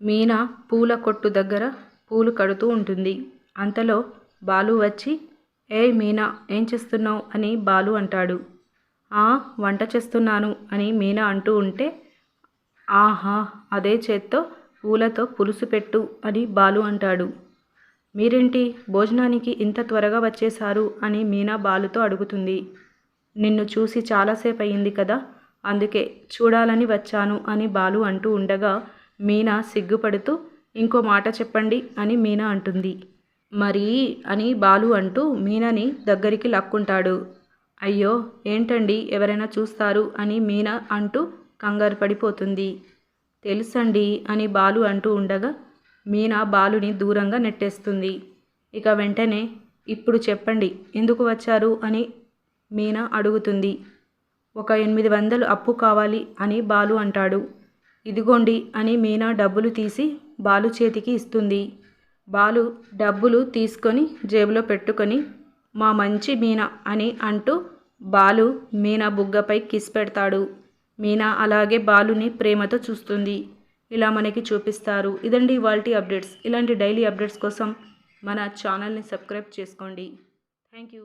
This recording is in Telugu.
మీనా పూల కొట్టు దగ్గర పూలు కడుతూ ఉంటుంది. అంతలో బాలు వచ్చి ఏ మీనా ఏం చేస్తున్నావు? అని బాలు అంటాడు. ఆ వంట చేస్తున్నాను అని మీనా అంటూ ఉంటే ఆహా అదే చేత్తో పూలతో పులుసు పెట్టు అని బాలు అంటాడు. మీరేంటి భోజనానికి ఇంత త్వరగా వచ్చేశారు? అని మీనా బాలుతో అడుగుతుంది. నిన్ను చూసి చాలాసేపు అయింది కదా అందుకే చూడాలని వచ్చాను అని బాలు అంటూ ఉండగా మీనా సిగ్గుపడుతూ ఇంకో మాట చెప్పండి అని మీనా అంటుంది. మరి అని బాలు అంటూ మీనాని దగ్గరికి లక్కుంటాడు. అయ్యో ఏంటండి? ఎవరైనా చూస్తారు అని మీనా అంటూ కంగారు పడిపోతుంది. తెలుసండి అని బాలు అంటూ ఉండగా మీనా బాలుని దూరంగా నెట్టేస్తుంది. ఇక వెంటనే ఇప్పుడు చెప్పండి ఎందుకు వచ్చారు అని మీనా అడుగుతుంది. ఒక ఎనిమిది వందలు అప్పు కావాలి అని బాలు అంటాడు. ఇదిగోండి అని మీనా డబ్బులు తీసి బాలు చేతికి ఇస్తుంది. బాలు డబ్బులు తీసుకొని జేబులో పెట్టుకొని మా మంచి మీనా అని అంటూ బాలు మీనా బుగ్గపై కిస్ పెడతాడు. మీనా అలాగే బాలుని ప్రేమతో చూస్తుంది. ఇలా మనకి చూపిస్తారు. ఇదండి ఇవాల్టి అప్డేట్స్. ఇలాంటి డైలీ అప్డేట్స్ కోసం మన ఛానల్ని సబ్స్క్రైబ్ చేసుకోండి. Thank you.